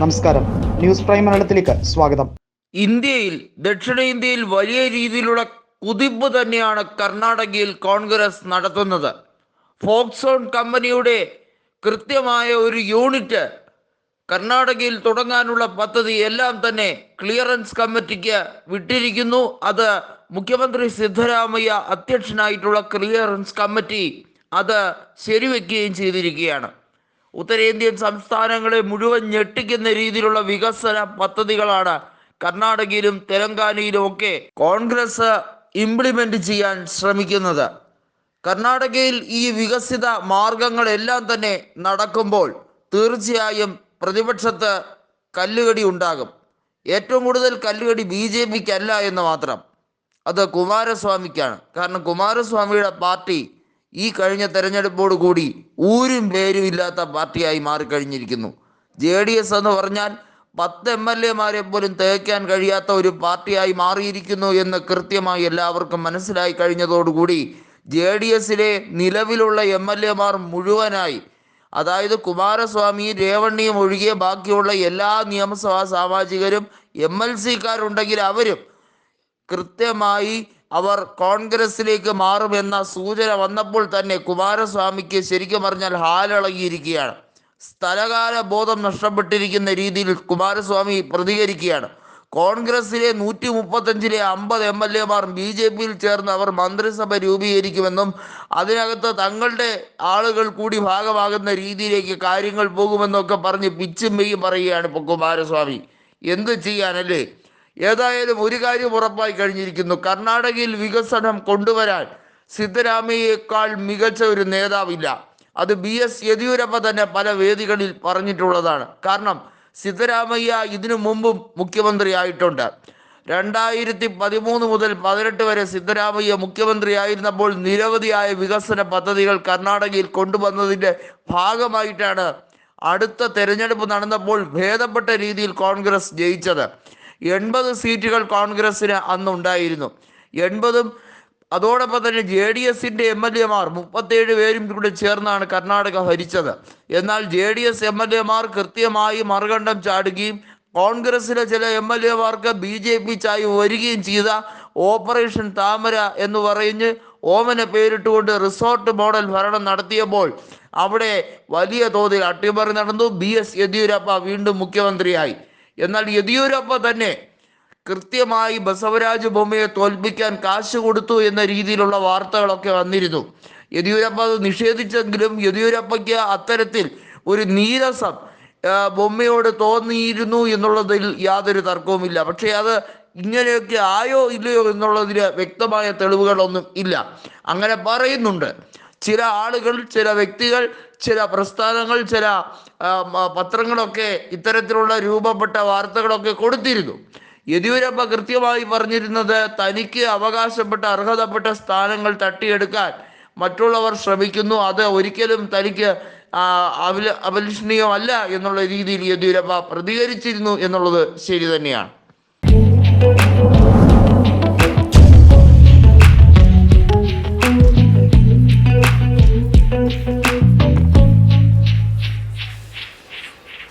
നമസ്കാരം. News prime മലയാളത്തിലേക്ക് സ്വാഗതം. ഇന്ത്യയിൽ ദക്ഷിണേന്ത്യയിൽ വലിയ രീതിയിലുള്ള കുതിപ്പ് തന്നെയാണ് കർണാടകയിൽ കോൺഗ്രസ് നടത്തുന്നത്. ഫോക്സോൺ കമ്പനിയുടെ കൃത്യമായ ഒരു യൂണിറ്റ് കർണാടകയിൽ തുടങ്ങാനുള്ള പദ്ധതി എല്ലാം തന്നെ ക്ലിയറൻസ് കമ്മിറ്റിക്ക് വിട്ടിരിക്കുന്നു. അത് മുഖ്യമന്ത്രി സിദ്ധരാമയ്യ അധ്യക്ഷനായിട്ടുള്ള ക്ലിയറൻസ് കമ്മിറ്റി അത് ശരിവെക്കുകയും ചെയ്തിരിക്കുകയാണ്. ഉത്തരേന്ത്യൻ സംസ്ഥാനങ്ങളെ മുഴുവൻ ഞെട്ടിക്കുന്ന രീതിയിലുള്ള വികസന പദ്ധതികളാണ് കർണാടകയിലും തെലങ്കാനയിലും ഒക്കെ കോൺഗ്രസ് ഇംപ്ലിമെന്റ് ചെയ്യാൻ ശ്രമിക്കുന്നത്. കർണാടകയിൽ ഈ വികസിത മാർഗങ്ങളെല്ലാം തന്നെ നടക്കുമ്പോൾ തീർച്ചയായും പ്രതിപക്ഷത്ത് കല്ലുകടി ഉണ്ടാകും. ഏറ്റവും കൂടുതൽ കല്ലുകടി ബി ജെ പിക്കല്ല എന്ന് മാത്രം. അത് കുമാരസ്വാമിക്കാണ്. കാരണം കുമാരസ്വാമിയുടെ പാർട്ടി ഈ കഴിഞ്ഞ തെരഞ്ഞെടുപ്പോടുകൂടി ഊരും പേരും ഇല്ലാത്ത പാർട്ടിയായി മാറിക്കഴിഞ്ഞിരിക്കുന്നു. ജെ ഡി എസ് എന്ന് പറഞ്ഞാൽ പത്ത് എം എൽ എമാരെ പോലും തേക്കാൻ കഴിയാത്ത ഒരു പാർട്ടിയായി മാറിയിരിക്കുന്നു എന്ന് കൃത്യമായി എല്ലാവർക്കും മനസ്സിലായി കഴിഞ്ഞതോടുകൂടി ജെ ഡി എസിലെ നിലവിലുള്ള എം എൽ എമാർ മുഴുവനായി അതായത് കുമാരസ്വാമി രേവണ്ണിയും ഒഴികെ ബാക്കിയുള്ള എല്ലാ നിയമസഭാ സാമാജികരും എം എൽ സിക്കാരുണ്ടെങ്കിൽ അവരും കൃത്യമായി അവർ കോൺഗ്രസിലേക്ക് മാറുമെന്ന സൂചന വന്നപ്പോൾ തന്നെ കുമാരസ്വാമിക്ക് ശരിക്കും പറഞ്ഞാൽ ഹാലിളകിയിരിക്കുകയാണ്. സ്ഥലകാല ബോധം നഷ്ടപ്പെട്ടിരിക്കുന്ന രീതിയിൽ കുമാരസ്വാമി പ്രതികരിക്കുകയാണ്. കോൺഗ്രസിലെ നൂറ്റി മുപ്പത്തഞ്ചിലെ അമ്പത് എം എൽ എമാർ ബി ജെ പിയിൽ ചേർന്ന് അവർ മന്ത്രിസഭ രൂപീകരിക്കുമെന്നും അതിനകത്ത് തങ്ങളുടെ ആളുകൾ കൂടി ഭാഗമാകുന്ന രീതിയിലേക്ക് കാര്യങ്ങൾ പോകുമെന്നൊക്കെ പറഞ്ഞ് പിച്ചും മെയ്യും പറയുകയാണ് ഇപ്പോൾ കുമാരസ്വാമി. എന്ത് ചെയ്യാനല്ലേ? ഏതായാലും ഒരു കാര്യം ഉറപ്പായി കഴിഞ്ഞിരിക്കുന്നു. കർണാടകയിൽ വികസനം കൊണ്ടുവരാൻ സിദ്ധരാമയ്യേക്കാൾ മികച്ച ഒരു നേതാവില്ല. അത് ബി എസ് യെദ്യൂരപ്പ തന്നെ പല വേദികളിൽ പറഞ്ഞിട്ടുള്ളതാണ്. കാരണം സിദ്ധരാമയ്യ ഇതിനു മുമ്പും മുഖ്യമന്ത്രിയായിട്ടുണ്ട് രണ്ടായിരത്തി പതിമൂന്ന് മുതൽ പതിനെട്ട് വരെ സിദ്ധരാമയ്യ മുഖ്യമന്ത്രിയായിരുന്നപ്പോൾ നിരവധിയായ വികസന പദ്ധതികൾ കർണാടകയിൽ കൊണ്ടുവന്നതിന്റെ ഭാഗമായിട്ടാണ് അടുത്ത തെരഞ്ഞെടുപ്പ് നടന്നപ്പോൾ ഭേദപ്പെട്ട രീതിയിൽ കോൺഗ്രസ് ജയിച്ചത്. എൺപത് സീറ്റുകൾ കോൺഗ്രസ്സിന് അന്നുണ്ടായിരുന്നു എൺപതും അതോടൊപ്പം തന്നെ ജെ ഡി എസിന്റെ എം എൽ എമാർ മുപ്പത്തേഴ് പേരും കൂടെ ചേർന്നാണ് കർണാടക ഭരിച്ചത്. എന്നാൽ J D S M L എമാർ കൃത്യമായി മറുകണ്ഠം ചാടുകയും കോൺഗ്രസ്സിലെ ചില എം എൽ എമാർക്ക് ബി ജെ പി ചായ വരികയും ചെയ്ത ഓപ്പറേഷൻ താമര എന്ന് പറഞ്ഞ് ഓമന പേരിട്ടുകൊണ്ട് റിസോർട്ട് മോഡൽ ഭരണം നടത്തിയപ്പോൾ അവിടെ വലിയ തോതിൽ അട്ടിമറി നടന്നു. ബി എസ് യെദ്യൂരപ്പ വീണ്ടും മുഖ്യമന്ത്രിയായി. എന്നാൽ യെദ്യൂരപ്പ തന്നെ കൃത്യമായി ബസവരാജ് ബൊമ്മയെ തോൽപ്പിക്കാൻ കാശ് കൊടുത്തു എന്ന രീതിയിലുള്ള വാർത്തകളൊക്കെ വന്നിരുന്നു. യെദ്യൂരപ്പ അത് നിഷേധിച്ചെങ്കിലും യെദ്യൂരപ്പയ്ക്ക് അത്തരത്തിൽ ഒരു നീരസം ബൊമ്മയോട് തോന്നിയിരുന്നു എന്നുള്ളതിൽ യാതൊരു തർക്കവുമില്ല. പക്ഷേ അത് ഇങ്ങനെയൊക്കെ ആയോ ഇല്ലയോ എന്നുള്ളതിന് വ്യക്തമായ തെളിവുകളൊന്നും ഇല്ല. അങ്ങനെ പറയുന്നുണ്ട്. ചില ആളുകൾ ചില വ്യക്തികൾ ചില പ്രസ്ഥാനങ്ങൾ ചില പത്രങ്ങളൊക്കെ ഇത്തരത്തിലുള്ള രൂപപ്പെട്ട വാർത്തകളൊക്കെ കൊടുത്തിരുന്നു. യെദ്യൂരപ്പ കൃത്യമായി പറഞ്ഞിരുന്നത് തനിക്ക് അവകാശപ്പെട്ട അർഹതപ്പെട്ട സ്ഥാനങ്ങൾ തട്ടിയെടുക്കാൻ മറ്റുള്ളവർ ശ്രമിക്കുന്നു. അത് ഒരിക്കലും തനിക്ക് അഭിലഷണീയമല്ല എന്നുള്ള രീതിയിൽ യെദ്യൂരപ്പ പ്രതികരിച്ചിരുന്നു എന്നുള്ളത് ശരി തന്നെയാണ്.